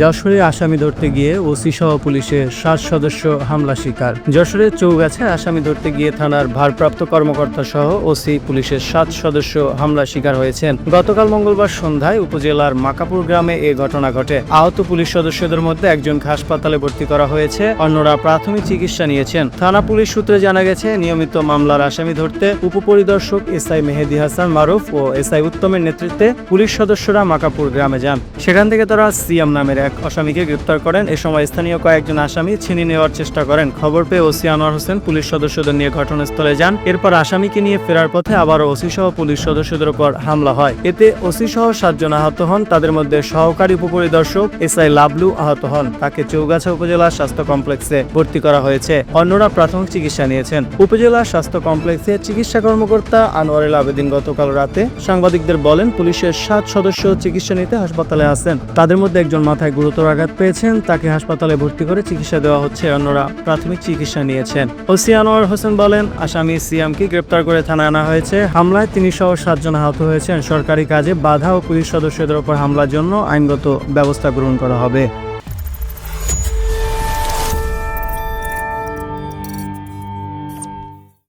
যশোরে আসামি ধরতে গিয়ে ওসি সহ পুলিশের সাত সদস্য হামলা শিকার। যশোরের চৌগাছে আসামি ধরতে গিয়ে থানার ভারপ্রাপ্ত কর্মকর্তা সহ ওসি পুলিশের সাত সদস্য হামলা শিকার হয়েছেন। গতকাল মঙ্গলবার সন্ধ্যায় উপজেলার মাকাপুর গ্রামে এ ঘটনা ঘটে। আহত পুলিশ সদস্যদের মধ্যে একজনকে হাসপাতালে ভর্তি করা হয়েছে, অন্যরা প্রাথমিক চিকিৎসা নিয়েছেন। থানা পুলিশ সূত্রে জানা গেছে, নিয়মিত মামলার আসামি ধরতে উপপরিদর্শক এসআই মেহেদি হাসান মারুফ ও এসআই উত্তমের নেতৃত্বে পুলিশ সদস্যরা মাকাপুর গ্রামে যান। সেখান থেকে তারা সিয়াম নামের এক আসামিকে গ্রেপ্তার করেন। এ সময় স্থানীয় কয়েকজন আসামি ছিনিয়ে নেওয়ার চেষ্টা করেন। খবর পেয়ে ওসি আনোয়ার হোসেন পুলিশ সদস্যদের নিয়ে ঘটনাস্থলে যান। এরপর আসামিকে নিয়ে ফেরার পথে আবারও ওসি সহ পুলিশ সদস্যদের উপর হামলা হয়। এতে ওসি সহ সাতজন আহত হন। তাদের মধ্যে সহকারী উপপরিদর্শক এসআই লাবলু আহত হন। তাকে চৌগাছা উপজেলা স্বাস্থ্য কমপ্লেক্সে ভর্তি করা হয়েছে। অন্যরা প্রাথমিক চিকিৎসা নিয়েছেন। উপজেলা স্বাস্থ্য কমপ্লেক্সে চিকিৎসা কর্মকর্তা আনোয়ারুল আবেদিন গতকাল রাতে সাংবাদিকদের বলেন, পুলিশের সাত সদস্য চিকিৎসা নিতে হাসপাতালে আছেন তাদের মধ্যে একজন মাথায় গুরুতর আঘাত পেয়েছেন, তাকে হাসপাতালে ভর্তি করে চিকিৎসা দেওয়া হচ্ছে অন্যরা প্রাথমিক চিকিৎসা নিয়েছেন। ওসি আনোয়ার হোসেন বলেন, আসামি সিএমকে গ্রেপ্তার করে থানায় আনা হয়েছে। হামলায় তিনি সহ সাতজন আহত হয়েছেন। সরকারি কাজে বাধা ও পুলিশ সদস্যদের ওপর হামলার জন্য আইনগত ব্যবস্থা গ্রহণ করা হবে।